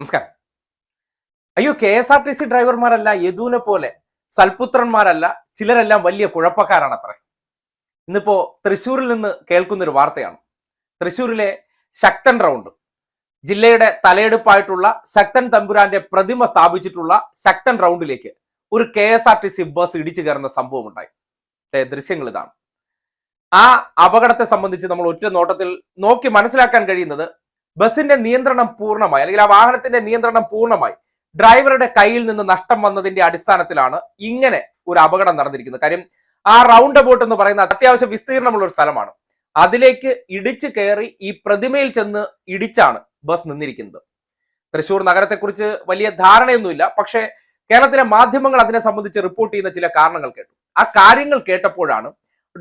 നമസ്കാരം. അയ്യോ K S R T C ഡ്രൈവർമാരല്ല യദുവിനെ പോലെ സൽപുത്രന്മാരല്ല ചിലരെല്ലാം വലിയ കുഴപ്പക്കാരാണ് അത്ര ഇന്നിപ്പോ തൃശ്ശൂരിൽ നിന്ന് കേൾക്കുന്നൊരു വാർത്തയാണ്. തൃശ്ശൂരിലെ ശക്തൻ റൗണ്ട്. ജില്ലയുടെ തലയെടുപ്പായിട്ടുള്ള ശക്തൻ തമ്പുരാന്റെ പ്രതിമ സ്ഥാപിച്ചിട്ടുള്ള ശക്തൻ റൗണ്ടിലേക്ക് ഒരു K S R T C bus ഇടിച്ചു കയറുന്ന സംഭവം ഉണ്ടായി ദൃശ്യങ്ങൾ ഇതാണ് ആ അപകടത്തെ സംബന്ധിച്ച് നമ്മൾ ഒറ്റ നോട്ടത്തിൽ നോക്കി മനസ്സിലാക്കാൻ കഴിയുന്നത് ബസിന്റെ നിയന്ത്രണം പൂർണമായി അല്ലെങ്കിൽ ആ വാഹനത്തിന്റെ നിയന്ത്രണം പൂർണമായി. ഡ്രൈവറുടെ കയ്യിൽ നിന്ന് നഷ്ടം വന്നതിന്റെ അടിസ്ഥാനത്തിലാണ് ഇങ്ങനെ ഒരു അപകടം നടന്നിരിക്കുന്നത്. കാര്യം ആ റൗണ്ട് അബൌട്ട് എന്ന് പറയുന്ന അത്യാവശ്യം വിസ്തീർണമുള്ള ഒരു സ്ഥലമാണ്. അതിലേക്ക് ഇടിച്ചു കയറി ഈ പ്രതിമയിൽ ചെന്ന് ഇടിച്ചാണ് ബസ് നിന്നിരിക്കുന്നത്. തൃശൂർ നഗരത്തെക്കുറിച്ച് വലിയ ധാരണയൊന്നുമില്ല. പക്ഷേ കേരളത്തിലെ മാധ്യമങ്ങൾ അതിനെ സംബന്ധിച്ച് റിപ്പോർട്ട് ചെയ്യുന്ന ചില കാരണങ്ങൾ കേട്ടു. ആ കാര്യങ്ങൾ കേട്ടപ്പോഴാണ്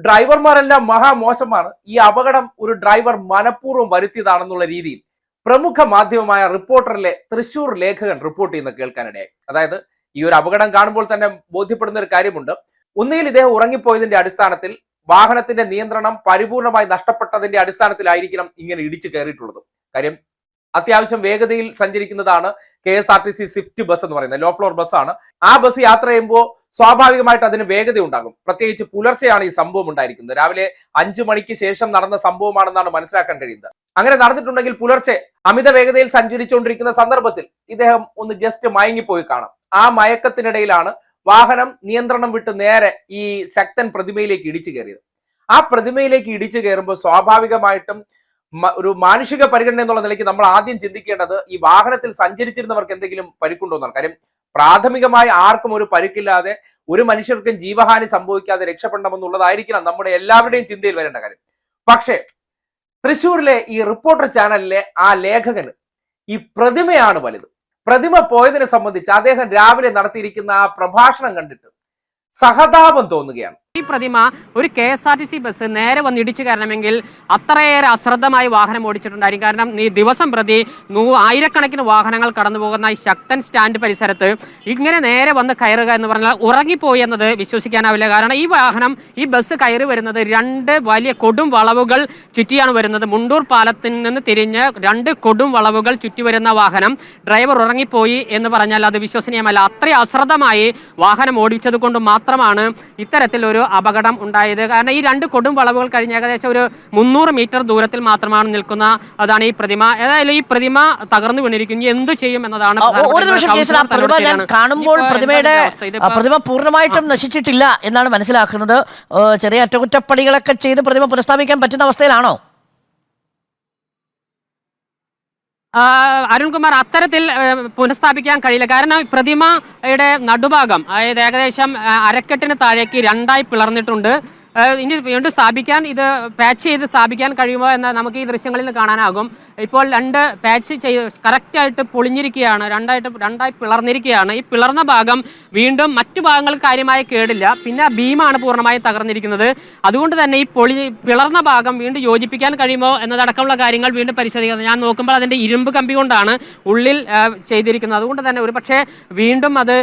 ഡ്രൈവർമാരെല്ലാം മഹാമോശമാണ്. ഈ അപകടം ഒരു ഡ്രൈവർ മനഃപൂർവം വരുത്തിയതാണെന്നുള്ള രീതിയിൽ പ്രമുഖ മാധ്യമമായ റിപ്പോർട്ടറിലെ തൃശൂർ ലേഖകൻ റിപ്പോർട്ട് ചെയ്യുന്ന കേൾക്കാനിടയായി. അതായത് ഈ ഒരു അപകടം കാണുമ്പോൾ തന്നെ ബോധ്യപ്പെടുന്ന ഒരു കാര്യമുണ്ട്. ഒന്നുകിൽ ഇദ്ദേഹം ഉറങ്ങിപ്പോയതിന്റെ അടിസ്ഥാനത്തിൽ വാഹനത്തിന്റെ നിയന്ത്രണം പരിപൂർണമായി നഷ്ടപ്പെട്ടതിന്റെ അടിസ്ഥാനത്തിലായിരിക്കണം ഇങ്ങനെ ഇടിച്ചു കയറിയിട്ടുള്ളത്. കാര്യം അത്യാവശ്യം വേഗതയിൽ സഞ്ചരിക്കുന്നതാണ് K S R T C swift bus എന്ന് പറയുന്നത്. ലോ ഫ്ലോർ ബസ്സാണ് ആ ബസ് യാത്ര ചെയ്യുമ്പോൾ സ്വാഭാവികമായിട്ട് അതിന് വേഗത ഉണ്ടാകും പ്രത്യേകിച്ച് പുലർച്ചെയാണ് ഈ സംഭവം ഉണ്ടായിരിക്കുന്നത്. രാവിലെ അഞ്ചു മണിക്ക് ശേഷം നടന്ന സംഭവമാണെന്നാണ് മനസ്സിലാക്കാൻ കഴിയുന്നത്. അങ്ങനെ നടന്നിട്ടുണ്ടെങ്കിൽ പുലർച്ചെ അമിത വേഗതയിൽ സഞ്ചരിച്ചുകൊണ്ടിരിക്കുന്ന സന്ദർഭത്തിൽ ഇദ്ദേഹം ഒന്ന് ജസ്റ്റ് മയങ്ങിപ്പോയി കാണാം. ആ മയക്കത്തിനിടയിലാണ് വാഹനം നിയന്ത്രണം വിട്ട് നേരെ ഈ ശക്തൻ പ്രതിമയിലേക്ക് ഇടിച്ചു കയറിയത്. ആ പ്രതിമയിലേക്ക് ഇടിച്ചു കയറുമ്പോൾ സ്വാഭാവികമായിട്ടും ഒരു മാനുഷിക പരിഗണന എന്നുള്ള നിലയ്ക്ക് നമ്മൾ ആദ്യം ചിന്തിക്കേണ്ടത് ഈ വാഹനത്തിൽ സഞ്ചരിച്ചിരുന്നവർക്ക് എന്തെങ്കിലും പരിക്കുണ്ടോ എന്നാണ് കാര്യം പ്രാഥമികമായി ആർക്കും ഒരു പരിക്കില്ലാതെ ഒരു മനുഷ്യർക്കും ജീവഹാനി സംഭവിക്കാതെ രക്ഷപ്പെടണമെന്നുള്ളതായിരിക്കണം നമ്മുടെ എല്ലാവരുടെയും ചിന്തയിൽ വരേണ്ട കാര്യം. പക്ഷേ തൃശ്ശൂരിലെ ഈ റിപ്പോർട്ടർ ചാനലിലെ ആ ലേഖകന് ഈ പ്രതിമയാണ് വലുത്. പ്രതിമ പോയതിനെ സംബന്ധിച്ച് അദ്ദേഹം രാവിലെ നടത്തിയിരിക്കുന്ന ആ പ്രഭാഷണം കണ്ടിട്ട് സഹതാപം തോന്നുകയാണ്. ഈ പ്രതിമ ഒരു K S R T C bus നേരെ വന്ന് ഇടിച്ചു കയറണമെങ്കിൽ അത്രയേറെ അശ്രദ്ധമായി വാഹനം ഓടിച്ചിട്ടുണ്ടായിരിക്കും. കാരണം ഈ ദിവസം പ്രതി നൂ ആയിരക്കണക്കിന് വാഹനങ്ങൾ കടന്നു പോകുന്ന ഈ ശക്തൻ സ്റ്റാൻഡ് പരിസരത്ത് ഇങ്ങനെ നേരെ വന്ന് കയറുക എന്ന് പറഞ്ഞാൽ ഉറങ്ങിപ്പോയി എന്നത് വിശ്വസിക്കാനാവില്ല. കാരണം ഈ വാഹനം ഈ ബസ് കയറി വരുന്നത് രണ്ട് വലിയ കൊടും വളവുകൾ ചുറ്റിയാണ് വരുന്നത്. മുണ്ടൂർ പാലത്തിൽ നിന്ന് തിരിഞ്ഞ് രണ്ട് കൊടും വളവുകൾ ചുറ്റി വരുന്ന വാഹനം ഡ്രൈവർ ഉറങ്ങിപ്പോയി എന്ന് പറഞ്ഞാൽ അത് വിശ്വസനീയമല്ല. അത്രയും അശ്രദ്ധമായി വാഹനം ഓടിച്ചത് കൊണ്ട് മാത്രമാണ് ഇത്തരത്തിലൊരു അപകടം ഉണ്ടായത്. കാരണം ഈ രണ്ട് കൊടും വളവുകൾ കഴിഞ്ഞ് ഏകദേശം ഒരു മുന്നൂറ് മീറ്റർ ദൂരത്തിൽ മാത്രമാണ് നിൽക്കുന്ന അതാണ് ഈ പ്രതിമ. ഏതായാലും ഈ പ്രതിമ തകർന്നു വീണിരിക്കുന്നു. എന്ത് ചെയ്യും എന്നതാണ് ഒരു നിമിഷം പ്രതിമ ഞാൻ കാണുമ്പോൾ പ്രതിമയുടെ പ്രതിമ പൂർണമായിട്ടും നശിച്ചിട്ടില്ല എന്നാണ് മനസ്സിലാക്കുന്നത്. ചെറിയ അറ്റകുറ്റപ്പണികളൊക്കെ ചെയ്ത് പ്രതിമ പുനഃസ്ഥാപിക്കാൻ പറ്റുന്ന അവസ്ഥയിലാണോ ആ, അരുൺകുമാർ അത്തരത്തിൽ പുനഃസ്ഥാപിക്കാൻ കഴിയില്ല. കാരണം പ്രതിമയുടെ നടുഭാഗം അതായത് ഏകദേശം അരക്കെട്ടിന് താഴേക്ക് രണ്ടായി പിളർന്നിട്ടുണ്ട്. ഇനി വീണ്ടും സ്ഥാപിക്കാൻ ഇത് പാച്ച് ചെയ്ത് സ്ഥാപിക്കാൻ കഴിയുമോ എന്ന് നമുക്ക് ഈ ദൃശ്യങ്ങളിൽ നിന്ന് കാണാനാകും. ഇപ്പോൾ രണ്ട് പാച്ച് ചെയ്ത് കറക്റ്റായിട്ട് പൊളിഞ്ഞിരിക്കുകയാണ്. രണ്ടായിട്ട് രണ്ടായി പിളർന്നിരിക്കുകയാണ്. ഈ പിളർന്ന ഭാഗം വീണ്ടും മറ്റു ഭാഗങ്ങൾ കാര്യമായി കേടില്ല. പിന്നെ ഭീമാണ് പൂർണമായും തകർന്നിരിക്കുന്നത്. അതുകൊണ്ട് തന്നെ ഈ പൊളി പിളർന്ന ഭാഗം വീണ്ടും യോജിപ്പിക്കാൻ കഴിയുമോ എന്നതടക്കമുള്ള കാര്യങ്ങൾ വീണ്ടും പരിശോധിക്കുന്നത് ഞാൻ നോക്കുമ്പോൾ അതിന്റെ ഇരുമ്പ് കമ്പി കൊണ്ടാണ് ഉള്ളിൽ ചെയ്തിരിക്കുന്നത്. അതുകൊണ്ട് തന്നെ ഒരു വീണ്ടും അത്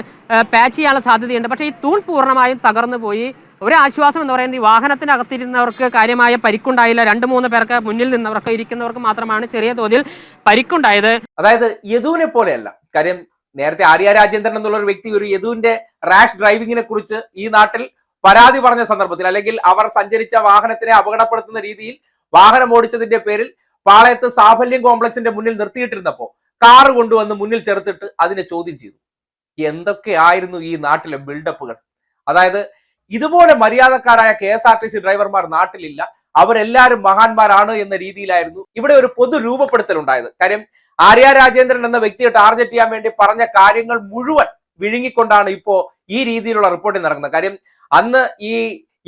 പാച്ച് ചെയ്യാനുള്ള സാധ്യതയുണ്ട്. പക്ഷേ ഈ തൂൺ പൂർണമായും തകർന്നു പോയി ഒരു ആശ്വാസം എന്ന് പറയുന്നത് ഈ വാഹനത്തിനകത്തിരുന്നവർക്ക് കാര്യമായ പരിക്കുണ്ടായില്ല. രണ്ട് മൂന്ന് പേർക്ക് മുന്നിൽ നിന്നവർക്ക് ഇരിക്കുന്നവർക്ക് മാത്രമാണ് ചെറിയ തോതിൽ പരിക്കുണ്ടായത്. അതായത് യദുവിനെ പോലെയല്ല. കാര്യം നേരത്തെ ആര്യ രാജേന്ദ്രൻ എന്നുള്ള ഒരു വ്യക്തി ഒരു യദുവിന്റെ റാഷ് ഡ്രൈവിങ്ങിനെ കുറിച്ച് ഈ നാട്ടിൽ പരാതി പറഞ്ഞ സന്ദർഭത്തിൽ അല്ലെങ്കിൽ അവർ സഞ്ചരിച്ച വാഹനത്തിനെ അപകടപ്പെടുത്തുന്ന രീതിയിൽ വാഹനം ഓടിച്ചതിന്റെ പേരിൽ പാളയത്ത് സാഫല്യം കോംപ്ലക്സിന്റെ മുന്നിൽ നിർത്തിയിട്ടിരുന്നപ്പോ കാറ് കൊണ്ടുവന്ന് മുന്നിൽ ചേർത്തിട്ട് അതിനെ ചോദ്യം ചെയ്തു. എന്തൊക്കെയായിരുന്നു ഈ നാട്ടിലെ ബിൽഡപ്പുകൾ അതായത് ഇതുപോലെ മര്യാദക്കാരായ K S R T C ഡ്രൈവർമാർ നാട്ടിലില്ല. അവരെല്ലാവരും മഹാന്മാരാണ് എന്ന രീതിയിലായിരുന്നു ഇവിടെ ഒരു പൊതു രൂപപ്പെടുത്തൽ ഉണ്ടായത്. കാര്യം ആര്യ രാജേന്ദ്രൻ എന്ന വ്യക്തിയെ ടാർജറ്റ് ചെയ്യാൻ വേണ്ടി പറഞ്ഞ കാര്യങ്ങൾ മുഴുവൻ വിഴുങ്ങിക്കൊണ്ടാണ് ഇപ്പോ ഈ രീതിയിലുള്ള റിപ്പോർട്ടിംഗ് നടക്കുന്നത്. കാര്യം അന്ന് ഈ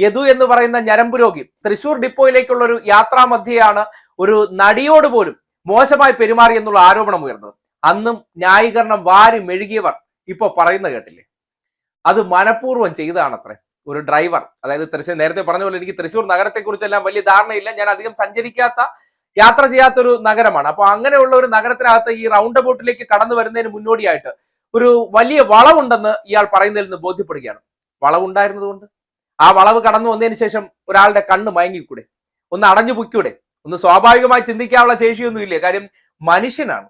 യദു എന്ന് പറയുന്ന ഞരമ്പ് രോഗി തൃശൂർ ഡിപ്പോയിലേക്കുള്ള ഒരു യാത്രാമധ്യയാണ് ഒരു നടിയോട് പോലും മോശമായി പെരുമാറി എന്നുള്ള ആരോപണം ഉയർന്നത്. അന്നും ന്യായീകരണം വാരി മെഴുകിയവർ ഇപ്പോ പറയുന്ന കേട്ടില്ലേ? അത് മനഃപൂർവം ചെയ്തതാണത്രേ. ഒരു ഡ്രൈവർ അതായത് തൃശ്ശൂർ നേരത്തെ പറഞ്ഞ പോലെ എനിക്ക് തൃശ്ശൂർ നഗരത്തെ കുറിച്ചെല്ലാം വലിയ ധാരണയില്ല. ഞാൻ അധികം സഞ്ചരിക്കാത്ത യാത്ര ചെയ്യാത്തൊരു നഗരമാണ്. അപ്പൊ അങ്ങനെയുള്ള ഒരു നഗരത്തിനകത്ത് ഈ റൗണ്ട് ബോട്ടിലേക്ക് കടന്നു വരുന്നതിന് മുന്നോടിയായിട്ട് ഒരു വലിയ വളവുണ്ടെന്ന് ഇയാൾ പറയുന്നതിൽ നിന്ന് ബോധ്യപ്പെടുകയാണ്. വളവുണ്ടായിരുന്നതുകൊണ്ട് ആ വളവ് കടന്നു വന്നതിന് ശേഷം ഒരാളുടെ കണ്ണ് മയങ്ങിക്കൂടെ? ഒന്ന് അടഞ്ഞു പൊയ്ക്കൂടെ? ഒന്ന് സ്വാഭാവികമായി ചിന്തിക്കാനുള്ള ശേഷിയൊന്നും ഇല്ലേ? കാര്യം മനുഷ്യനാണ്.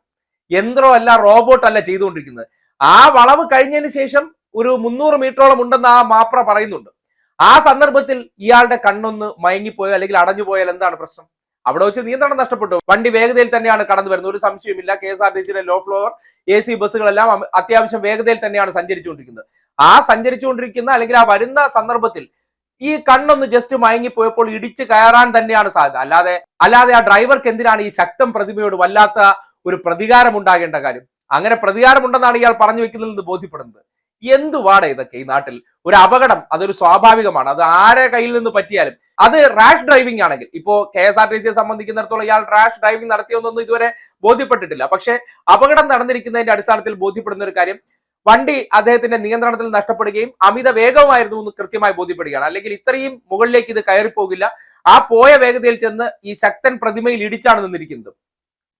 യന്ത്രമല്ല റോബോട്ടല്ല ചെയ്തുകൊണ്ടിരിക്കുന്നത്. ആ വളവ് കഴിഞ്ഞതിന് ശേഷം ഒരു മുന്നൂറ് മീറ്ററോളം ഉണ്ടെന്ന് ആ മാപ്ര പറയുന്നുണ്ട്. ആ സന്ദർഭത്തിൽ ഇയാളുടെ കണ്ണൊന്ന് മയങ്ങിപ്പോയോ അല്ലെങ്കിൽ അടഞ്ഞു പോയാൽ എന്താണ് പ്രശ്നം? അവിടെ വെച്ച് നിയന്ത്രണം നഷ്ടപ്പെട്ടു. വണ്ടി വേഗതയിൽ തന്നെയാണ് കടന്നു വരുന്നത്. ഒരു സംശയമില്ല കെ എസ് ആർ ടി സിയുടെ ലോ ഫ്ലോർ എ സി ബസ്സുകളെല്ലാം അത്യാവശ്യം വേഗതയിൽ തന്നെയാണ് സഞ്ചരിച്ചുകൊണ്ടിരിക്കുന്നത്. ആ സഞ്ചരിച്ചുകൊണ്ടിരിക്കുന്ന അല്ലെങ്കിൽ ആ വരുന്ന സന്ദർഭത്തിൽ ഈ കണ്ണൊന്ന് ജസ്റ്റ് മയങ്ങിപ്പോയപ്പോൾ ഇടിച്ച് കയറാൻ തന്നെയാണ് സാധ്യത. അല്ലാതെ അല്ലാതെ ആ ഡ്രൈവർക്ക് എന്തിനാണ് ഈ ശക്തം പ്രതിമയോട് വല്ലാത്ത ഒരു പ്രതികാരം ഉണ്ടാകേണ്ട കാര്യം? അങ്ങനെ പ്രതികാരമുണ്ടെന്നാണ് ഇയാൾ പറഞ്ഞു വെക്കുന്നതിൽ നിന്ന് ബോധ്യപ്പെടുന്നത്. എന്തുവാടെ ഇതൊക്കെ ഈ നാട്ടിൽ? ഒരു അപകടം അതൊരു സ്വാഭാവികമാണ്. അത് ആരെ കയ്യിൽ നിന്ന് പറ്റിയാലും. അത് റാഷ് ഡ്രൈവിംഗ് ആണെങ്കിൽ. ഇപ്പോ കെ എസ് ആർ ടി സിയെ സംബന്ധിക്കുന്നിടത്തോളം ഇയാൾ റാഷ് ഡ്രൈവിംഗ് നടത്തിയൊന്നും ഇതുവരെ ബോധ്യപ്പെട്ടിട്ടില്ല. പക്ഷേ അപകടം നടന്നിരിക്കുന്നതിന്റെ അടിസ്ഥാനത്തിൽ ബോധ്യപ്പെടുന്ന ഒരു കാര്യം വണ്ടി അദ്ദേഹത്തിന്റെ നിയന്ത്രണത്തിൽ നഷ്ടപ്പെടുകയും അമിത വേഗമായിരുന്നു എന്ന് കൃത്യമായി ബോധ്യപ്പെടുകയാണ്. അല്ലെങ്കിൽ ഇത്രയും മുകളിലേക്ക് ഇത് കയറി കയറിപ്പോകില്ല. ആ പോയ വേഗതയിൽ ചെന്ന് ഈ ശക്തൻ പ്രതിമയിൽ ഇടിച്ചാണ് നിന്നിരിക്കുന്നത്.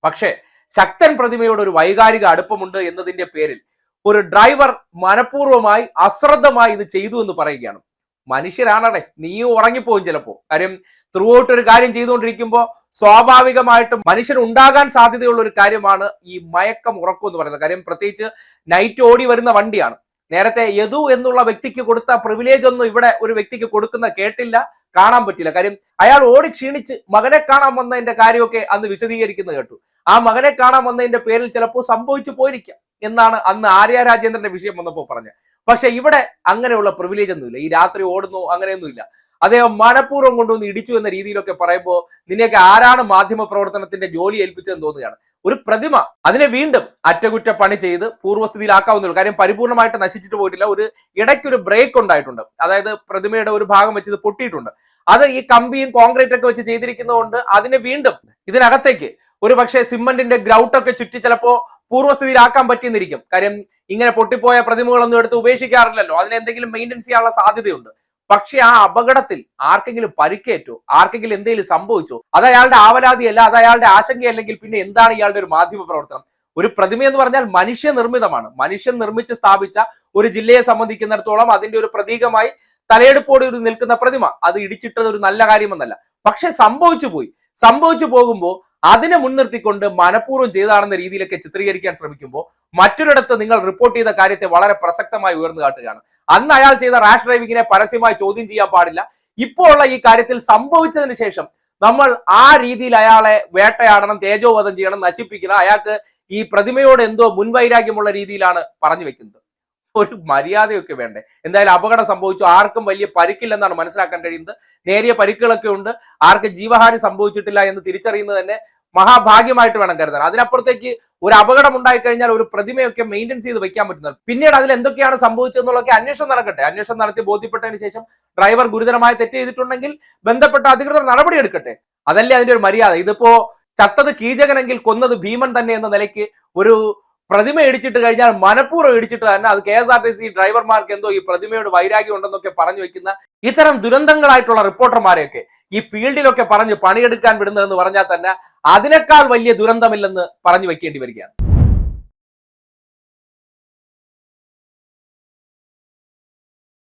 പക്ഷേ ശക്തൻ പ്രതിമയോട് ഒരു വൈകാരിക അടുപ്പമുണ്ട് എന്നതിന്റെ പേരിൽ ഒരു ഡ്രൈവർ മനഃപൂർവമായി അശ്രദ്ധമായി ഇത് ചെയ്തു എന്ന് പറയുകയാണ്. മനുഷ്യരാണടെ നീയും ഉറങ്ങിപ്പോവും ചിലപ്പോ. കാര്യം ത്രൂ ഔട്ട് ഒരു കാര്യം ചെയ്തുകൊണ്ടിരിക്കുമ്പോൾ സ്വാഭാവികമായിട്ടും മനുഷ്യൻ ഉണ്ടാകാൻ സാധ്യതയുള്ള ഒരു കാര്യമാണ് ഈ മയക്കം ഉറക്കം എന്ന് പറയുന്നത്. കാര്യം പ്രത്യേകിച്ച് നൈറ്റ് ഓടി വരുന്ന വണ്ടിയാണ്. നേരത്തെ യദു എന്നുള്ള വ്യക്തിക്ക് കൊടുത്ത പ്രിവിലേജ് ഒന്നും ഇവിടെ ഒരു വ്യക്തിക്ക് കൊടുക്കുന്ന കേട്ടില്ല കാണാൻ പറ്റില്ല. കാര്യം അയാൾ ഓടി ക്ഷീണിച്ച് മകനെ കാണാൻ വന്നതിന്റെ കാര്യമൊക്കെ അന്ന് വിശദീകരിക്കുന്നത് കേട്ടു. ആ മകനെ കാണാൻ വന്നതിന്റെ പേരിൽ ചിലപ്പോൾ സംഭവിച്ചു പോയിരിക്കാം. എന്നാണ് അന്ന് ആര്യ രാജേന്ദ്രന്റെ വിഷയം വന്നപ്പോൾ പറഞ്ഞത്. പക്ഷെ ഇവിടെ അങ്ങനെയുള്ള പ്രിവിലേജ് ഒന്നുമില്ല. ഈ രാത്രി ഓടുന്നു അങ്ങനെയൊന്നുമില്ല. അദ്ദേഹം മനഃപൂർവം കൊണ്ടുവന്ന് ഇടിച്ചു എന്ന രീതിയിലൊക്കെ പറയുമ്പോൾ നിന്നെയൊക്കെ ആരാണ് മാധ്യമ പ്രവർത്തനത്തിന്റെ ജോലി ഏൽപ്പിച്ചതെന്ന് തോന്നുകയാണ്. ഒരു പ്രതിമ അതിനെ വീണ്ടും അറ്റകുറ്റപ്പണി ചെയ്ത് പൂർവസ്ഥിതിയിലാക്കാവുന്നുള്ളൂ കാര്യം പരിപൂർണമായിട്ട് നശിച്ചിട്ട് പോയിട്ടില്ല. ഒരു ഇടയ്ക്കൊരു ബ്രേക്ക് ഉണ്ടായിട്ടുണ്ട്. അതായത് പ്രതിമയുടെ ഒരു ഭാഗം വെച്ച് ഇത് പൊട്ടിയിട്ടുണ്ട്. അത് ഈ കമ്പിയും കോൺക്രീറ്റ് ഒക്കെ വെച്ച് ചെയ്തിരിക്കുന്നതുകൊണ്ട് അതിനെ വീണ്ടും ഇതിനകത്തേക്ക് ഒരു പക്ഷേ സിമന്റിന്റെ ഗ്രൗട്ടൊക്കെ ചുറ്റി ചിലപ്പോ പൂർവസ്ഥിതിയിലാക്കാൻ പറ്റിയെന്നിരിക്കും. കാര്യം ഇങ്ങനെ പൊട്ടിപ്പോയ പ്രതിമകളൊന്നും എടുത്ത് ഉപേക്ഷിക്കാറില്ലല്ലോ. അതിന് എന്തെങ്കിലും മെയിന്റെനൻസ് ചെയ്യാനുള്ള സാധ്യതയുണ്ട്. പക്ഷെ ആ അപകടത്തിൽ ആർക്കെങ്കിലും പരിക്കേറ്റോ ആർക്കെങ്കിലും എന്തെങ്കിലും സംഭവിച്ചോ അത് അയാളുടെ ആവലാതിയല്ല അത് അയാളുടെ ആശങ്കയല്ലെങ്കിൽ പിന്നെ എന്താണ് ഇയാളുടെ ഒരു മാധ്യമ പ്രവർത്തനം? ഒരു പ്രതിമ എന്ന് പറഞ്ഞാൽ മനുഷ്യ നിർമ്മിതമാണ്. മനുഷ്യൻ നിർമ്മിച്ച് സ്ഥാപിച്ച ഒരു ജില്ലയെ സംബന്ധിക്കുന്നിടത്തോളം അതിന്റെ ഒരു പ്രതീകമായി തലയെടുപ്പോടെ ഒരു നിൽക്കുന്ന പ്രതിമ. അത് ഇടിച്ചിട്ടത് ഒരു നല്ല കാര്യമെന്നല്ല. പക്ഷെ സംഭവിച്ചു പോയി സംഭവിച്ചു പോകുമ്പോൾ അതിനെ മുൻനിർത്തിക്കൊണ്ട് മനഃപൂർവം ചെയ്തതാണെന്ന രീതിയിലൊക്കെ ചിത്രീകരിക്കാൻ ശ്രമിക്കുമ്പോൾ മറ്റൊരിടത്ത് നിങ്ങൾ റിപ്പോർട്ട് ചെയ്ത കാര്യത്തെ വളരെ പ്രസക്തമായി ഉയർന്നു കാട്ടുകയാണ്. അന്ന് അയാൾ ചെയ്ത റാഷ് ഡ്രൈവിങ്ങിനെ പരസ്യമായി ചോദ്യം ചെയ്യാൻ പാടില്ല. ഇപ്പോൾ ഉള്ള ഈ കാര്യത്തിൽ സംഭവിച്ചതിന് ശേഷം നമ്മൾ ആ രീതിയിൽ അയാളെ വേട്ടയാടണം തേജോവധം ചെയ്യണം നശിപ്പിക്കണം. അയാൾക്ക് ഈ പ്രതിമയോട് എന്തോ മുൻവൈരാഗ്യമുള്ള രീതിയിലാണ് പറഞ്ഞു വെക്കുന്നത്. ഒരു മര്യാദയൊക്കെ വേണ്ടേ? എന്തായാലും അപകടം സംഭവിച്ചു. ആർക്കും വലിയ പരിക്കില്ലെന്നാണ് മനസ്സിലാക്കാൻ കഴിയുന്നത്. നേരിയ പരിക്കുകളൊക്കെ ഉണ്ട്. ആർക്ക് ജീവഹാനി സംഭവിച്ചിട്ടില്ല എന്ന് തിരിച്ചറിയുന്നത് തന്നെ മഹാഭാഗ്യമായിട്ട് വേണം കരുതാൻ. അതിനപ്പുറത്തേക്ക് ഒരു അപകടം ഉണ്ടായി കഴിഞ്ഞാൽ ഒരു പ്രതിമയൊക്കെ മെയിന്റെയിൻ ചെയ്ത് വെക്കാൻ പറ്റുന്നത് പിന്നീട് അതിൽ എന്തൊക്കെയാണ് സംഭവിച്ചതെന്നുള്ളതൊക്കെ അന്വേഷണം നടക്കട്ടെ. അന്വേഷണം നടത്തി ബോധ്യപ്പെട്ടതിന് ശേഷം ഡ്രൈവർ ഗുരുതരമായി തെറ്റ് ചെയ്തിട്ടുണ്ടെങ്കിൽ ബന്ധപ്പെട്ട അധികൃതർ നടപടി എടുക്കട്ടെ. അതല്ലേ അതിന്റെ ഒരു മര്യാദ. ഇതിപ്പോ ചത്തത് കീചകനെങ്കിൽ കൊന്നത് ഭീമൻ തന്നെ എന്ന നിലയ്ക്ക് ഒരു പ്രതിമ ഇടിച്ചിട്ട് കഴിഞ്ഞാൽ മനഃപൂർവം ഇടിച്ചിട്ട് തന്നെ അത് K S R T C ഡ്രൈവർമാർക്ക് എന്തോ ഈ പ്രതിമയോട് വൈരാഗ്യം ഉണ്ടെന്നൊക്കെ പറഞ്ഞു വെക്കുന്ന ഇത്തരം ദുരന്തങ്ങളായിട്ടുള്ള റിപ്പോർട്ടർമാരെയൊക്കെ ഈ ഫീൽഡിലൊക്കെ പറഞ്ഞ് പണിയെടുക്കാൻ വിടുന്നതെന്ന് പറഞ്ഞാൽ തന്നെ അതിനേക്കാൾ വലിയ ദുരന്തമില്ലെന്ന് പറഞ്ഞു വെക്കേണ്ടി വരികയാണ്.